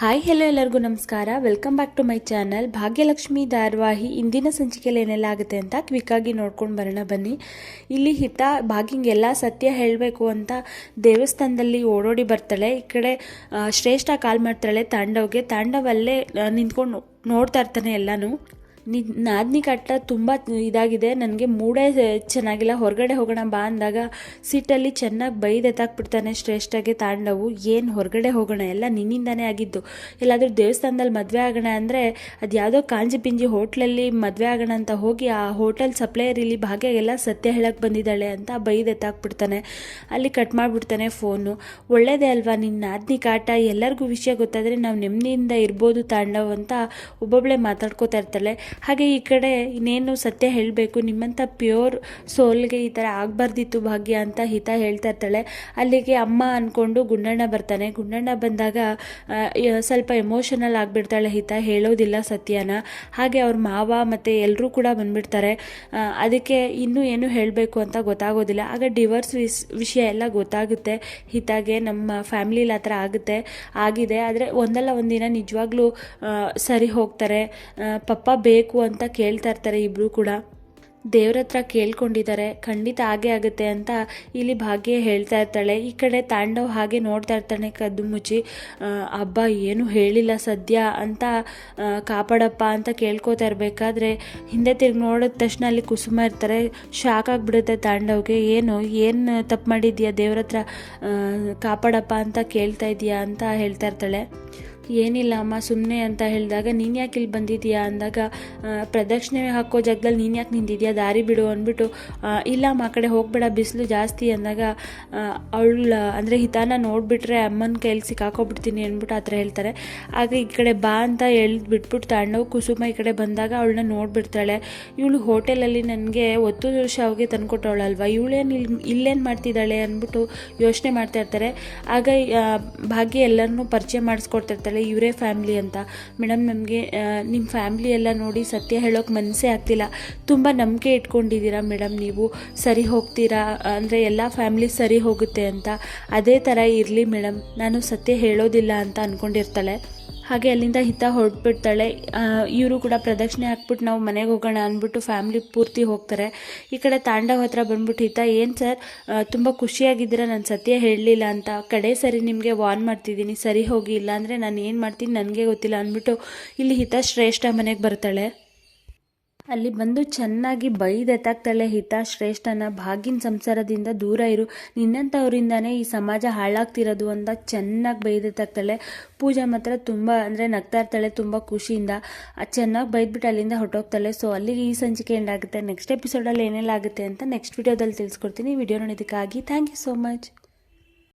Hi hello ಎಲ್ಲರಿಗೂ ನಮಸ್ಕಾರ. Welcome back to my channel Bhagyalakshmi ಧಾರವಾಹಿ ಇಂದಿನ ಸಂಚಿಕೆಯಲ್ಲಿ ಏನೆಲ್ಲ ಆಗುತ್ತೆ ಅಂತ ಕ್ವಿಕ್ಕಾಗಿ ನೋಡ್ಕೊಂಡು ಬರೋಣ ಬನ್ನಿ. ಇಲ್ಲಿ ಹಿತ ಭಾಗ್ಯಂಗೆ ಎಲ್ಲ ಸತ್ಯ ಹೇಳಬೇಕು ಅಂತ ದೇವಸ್ಥಾನದಲ್ಲಿ ಓಡೋಡಿ ಬರ್ತಾಳೆ. ಈ ಕಡೆ ಶ್ರೇಷ್ಠ ಕಾಲ್ ಮಾಡ್ತಾಳೆ ತಾಂಡವ್ಗೆ. ತಾಂಡವಲ್ಲೇ ನಿಂತ್ಕೊಂಡು ನೋಡ್ತಾ ಇರ್ತಾನೆ ಎಲ್ಲನೂ. ನಾದ್ನಿ ಕಟ್ಟ ತುಂಬ ಇದಾಗಿದೆ. ನನಗೆ ಮೂಡೇ ಚೆನ್ನಾಗಿಲ್ಲ. ಹೊರಗಡೆ ಹೋಗೋಣ ಬಾ ಅಂದಾಗ ಸೀಟಲ್ಲಿ ಚೆನ್ನಾಗಿ ಬೈದು ಎತ್ತಾಕ್ಬಿಡ್ತಾನೆ. ಶ್ರೇಷ್ಠಗೆ ತಾಂಡವು, ಏನು ಹೊರಗಡೆ ಹೋಗೋಣ? ಎಲ್ಲ ನಿನ್ನಿಂದನೇ ಆಗಿದ್ದು. ಎಲ್ಲಾದರೂ ದೇವಸ್ಥಾನದಲ್ಲಿ ಮದುವೆ ಆಗೋಣ ಅಂದರೆ ಅದು ಯಾವುದೋ ಕಾಂಜಿ ಪಿಂಜಿ ಹೋಟ್ಲಲ್ಲಿ ಮದುವೆ ಆಗೋಣ ಅಂತ ಹೋಗಿ ಆ ಹೋಟೆಲ್ ಸಪ್ಲೈಯರ್ ಇಲ್ಲಿ ಭಾಗ್ಯಗೆಲ್ಲ ಸತ್ಯ ಹೇಳಕ್ಕೆ ಬಂದಿದ್ದಾಳೆ ಅಂತ ಬೈದು ಎತ್ತಾಕ್ಬಿಡ್ತಾನೆ. ಅಲ್ಲಿ ಕಟ್ ಮಾಡಿಬಿಡ್ತಾನೆ ಫೋನು. ಒಳ್ಳೇದೇ ಅಲ್ವಾ? ನಿನ್ನ ನಾದಿನಿ ಕಾಟ, ಎಲ್ಲರಿಗೂ ವಿಷಯ ಗೊತ್ತಾದರೆ ನಾವು ನೆಮ್ಮದಿಯಿಂದ ಇರ್ಬೋದು ತಾಂಡವ್ ಅಂತ ಒಬ್ಬೊಬ್ಬಳೆ ಮಾತಾಡ್ಕೋತಾ ಇರ್ತಾಳೆ. ಹಾಗೆ ಈ ಕಡೆ ಇನ್ನೇನು ಸತ್ಯ ಹೇಳಬೇಕು, ನಿಮ್ಮಂಥ ಪ್ಯೂರ್ ಸೋಲ್ಗೆ ಈ ಥರ ಆಗಬಾರ್ದಿತ್ತು ಭಾಗ್ಯ ಅಂತ ಹಿತ ಹೇಳ್ತಾ ಇರ್ತಾಳೆ. ಅಲ್ಲಿಗೆ ಅಮ್ಮ ಅಂದ್ಕೊಂಡು ಗುಂಡಣ್ಣ ಬರ್ತಾನೆ. ಗುಂಡಣ್ಣ ಬಂದಾಗ ಸ್ವಲ್ಪ ಎಮೋಷನಲ್ ಆಗಿಬಿಡ್ತಾಳೆ ಹಿತ, ಹೇಳೋದಿಲ್ಲ ಸತ್ಯನ. ಹಾಗೆ ಅವ್ರ ಮಾವ ಮತ್ತು ಎಲ್ಲರೂ ಕೂಡ ಬಂದುಬಿಡ್ತಾರೆ. ಅದಕ್ಕೆ ಇನ್ನೂ ಏನು ಹೇಳಬೇಕು ಅಂತ ಗೊತ್ತಾಗೋದಿಲ್ಲ. ಆಗ ಡಿವರ್ಸ್ ವಿಸ್, ವಿಷಯ ಎಲ್ಲ ಗೊತ್ತಾಗುತ್ತೆ. ಹಿತಾಗೆ ನಮ್ಮ ಫ್ಯಾಮಿಲಿಲಿ ಆ ಥರ ಆಗುತ್ತೆ, ಆಗಿದೆ. ಆದರೆ ಒಂದಲ್ಲ ಒಂದಿನ ನಿಜವಾಗ್ಲೂ ಸರಿ ಹೋಗ್ತಾರೆ. ಪಪ್ಪ ಬೇಕು ಅಂತ ಕೇಳ್ತಾ ಇರ್ತಾರೆ ಇಬ್ಬರು ಕೂಡ. ದೇವ್ರ ಹತ್ರ ಕೇಳ್ಕೊಂಡಿದ್ದಾರೆ, ಖಂಡಿತ ಹಾಗೆ ಆಗುತ್ತೆ ಅಂತ ಇಲ್ಲಿ ಭಾಗ್ಯ ಹೇಳ್ತಾ ಇರ್ತಾಳೆ. ಈ ಕಡೆ ತಾಂಡವ್ ಹಾಗೆ ನೋಡ್ತಾ ಇರ್ತಾನೆ ಕದ್ದು ಮುಚ್ಚಿ ಹಬ್ಬ ಏನು ಹೇಳಿಲ್ಲ ಸದ್ಯ ಅಂತ ಕಾಪಾಡಪ್ಪ ಅಂತ ಕೇಳ್ಕೊತಾ ಇರಬೇಕಾದ್ರೆ ಹಿಂದೆ ತಿರ್ಗಿ ನೋಡಿದ ತಕ್ಷಣ ಅಲ್ಲಿ ಕುಸುಮ ಇರ್ತಾರೆ. ಶಾಕ್ ಆಗಿಬಿಡುತ್ತೆ ತಾಂಡವ್ಗೆ. ಏನು ಏನು ತಪ್ಪು ಮಾಡಿದ್ಯಾ ದೇವ್ರ ಹತ್ರ? ಕಾಪಾಡಪ್ಪ ಅಂತ ಕೇಳ್ತಾ ಇದೀಯಾ? ಅಂತ ಹೇಳ್ತಾ ಇರ್ತಾಳೆ. ಏನಿಲ್ಲ ಅಮ್ಮ ಸುಮ್ಮನೆ ಅಂತ ಹೇಳಿದಾಗ, ನೀನು ಯಾಕೆ ಇಲ್ಲಿ ಬಂದಿದ್ದೀಯಾ ಅಂದಾಗ ಪ್ರದಕ್ಷಿಣೆ ಹಾಕೋ ಜಾಗದಲ್ಲಿ ನೀನು ಯಾಕೆ ನಿಂತಿದ್ಯಾ? ದಾರಿ ಬಿಡು, ಅಂದ್ಬಿಟ್ಟು ಇಲ್ಲಮ್ಮ ಆ ಕಡೆ ಹೋಗಬೇಡ, ಬಿಸಿಲು ಜಾಸ್ತಿ, ಅಂದಾಗ ಅವಳ, ಅಂದರೆ ಹಿತಾನ ನೋಡಿಬಿಟ್ರೆ ಅಮ್ಮನ ಕೈಲಿ ಸಿಕ್ಕಾಕೊಬಿಡ್ತೀನಿ, ಅಂದ್ಬಿಟ್ಟು ಆ ಥರ ಹೇಳ್ತಾರೆ. ಆಗ ಈ ಕಡೆ ಬಾ ಅಂತ ಎಳ್ದು ಬಿಟ್ಬಿಟ್ಟು ತಾಂಡವ್ ಕುಸುಮ ಈ ಕಡೆ ಬಂದಾಗ ಅವಳನ್ನ ನೋಡಿಬಿಡ್ತಾಳೆ. ಇವಳು ಹೋಟೆಲಲ್ಲಿ ನನಗೆ ಒತ್ತು ದೃಶ್ಯ ಅವಳಿಗೆ ತಂದುಕೊಟ್ಟವಳಲ್ವ? ಇವಳೇನು ಇಲ್ಲಿ ಇಲ್ಲೇನು ಮಾಡ್ತಿದ್ದಾಳೆ? ಅಂದ್ಬಿಟ್ಟು ಯೋಚನೆ ಮಾಡ್ತಾ ಇರ್ತಾರೆ. ಆಗ ಭಾಗ್ಯ ಎಲ್ಲರನ್ನೂ ಪರಿಚಯ ಮಾಡಿಸ್ಕೊಡ್ತಿರ್ತಾಳೆ ಇವರೇ ಫ್ಯಾಮ್ಲಿ ಅಂತ. ಮೇಡಮ್ ನಮಗೆ ನಿಮ್ಮ ಫ್ಯಾಮ್ಲಿ ಎಲ್ಲ ನೋಡಿ ಸತ್ಯ ಹೇಳೋಕೆ ಮನಸ್ಸೇ ಆಗ್ತಿಲ್ಲ. ತುಂಬ ನಂಬಿಕೆ ಇಟ್ಕೊಂಡಿದ್ದೀರಾ ಮೇಡಮ್ ನೀವು? ಸರಿ ಹೋಗ್ತೀರಾ? ಅಂದರೆ ಎಲ್ಲ ಫ್ಯಾಮ್ಲಿ ಸರಿ ಹೋಗುತ್ತೆ ಅಂತ. ಅದೇ ಥರ ಇರಲಿ ಮೇಡಮ್ ನಾನು ಸತ್ಯ ಹೇಳೋದಿಲ್ಲ ಅಂತ ಅಂದ್ಕೊಂಡಿರ್ತಾಳೆ ಹಾಗೆ ಅಲ್ಲಿಂದ ಹಿತ ಹೊರಟ್ಬಿಡ್ತಾಳೆ. ಇವರು ಕೂಡ ಪ್ರದಕ್ಷಿಣೆ ಹಾಕ್ಬಿಟ್ಟು ನಾವು ಮನೆಗೆ ಹೋಗೋಣ ಅಂದ್ಬಿಟ್ಟು ಫ್ಯಾಮ್ಲಿ ಪೂರ್ತಿ ಹೋಗ್ತಾರೆ. ಈ ಕಡೆ ತಾಂಡವ್ ಹತ್ರ ಬಂದ್ಬಿಟ್ಟು ಹಿತ, ಏನು ಸರ್? ತುಂಬ ಖುಷಿಯಾಗಿದ್ದೀರ? ನಾನು ಸತ್ಯ ಹೇಳಲಿಲ್ಲ ಅಂತ. ಕಡೆ ಸರಿ, ನಿಮಗೆ ವಾರ್ನ್ ಮಾಡ್ತಿದ್ದೀನಿ. ಸರಿ ಹೋಗಿ, ಇಲ್ಲಾಂದರೆ ನಾನು ಏನು ಮಾಡ್ತೀನಿ? ನನಗೆ ಗೊತ್ತಿಲ್ಲ. ಅಂದ್ಬಿಟ್ಟು ಇಲ್ಲಿ ಹಿತ ಶ್ರೇಷ್ಠ ಮನೆಗೆ ಬರ್ತಾಳೆ. ಅಲ್ಲಿ ಬಂದು ಚೆನ್ನಾಗಿ ಬೈದೆತ್ತಾಗ್ತಾಳೆ ಹಿತ ಶ್ರೇಷ್ಠನ ಭಾಗಿನ ಸಂಸಾರದಿಂದ ದೂರ ಇರು. ನಿನ್ನಂಥವರಿಂದಾನೇ ಈ ಸಮಾಜ ಹಾಳಾಗ್ತಿರೋದು ಅಂತ ಚೆನ್ನಾಗಿ ಬೈದೆತ್ತಾಗ್ತಾಳೆ ಪೂಜಾ ಮಾತ್ರ ತುಂಬ ಅಂದರೆ ನಗ್ತಾ ಇರ್ತಾಳೆ ತುಂಬ ಖುಷಿಯಿಂದ. ಚೆನ್ನಾಗಿ ಬೈದ್ಬಿಟ್ಟು ಅಲ್ಲಿಂದ ಹೊಟ್ಟೋಗ್ತಾಳೆ ಸೊ ಅಲ್ಲಿಗೆ ಈ ಸಂಚಿಕೆ ಎಂಡ್ ಆಗುತ್ತೆ. ನೆಕ್ಸ್ಟ್ ಎಪಿಸೋಡಲ್ಲಿ ಏನೆಲ್ಲ ಆಗುತ್ತೆ ಅಂತ ನೆಕ್ಸ್ಟ್ ವಿಡಿಯೋದಲ್ಲಿ ತಿಳಿಸ್ಕೊಡ್ತೀನಿ. ವಿಡಿಯೋ ನೋಡೋದಕ್ಕಾಗಿ ಥ್ಯಾಂಕ್ ಯು ಸೋ ಮಚ್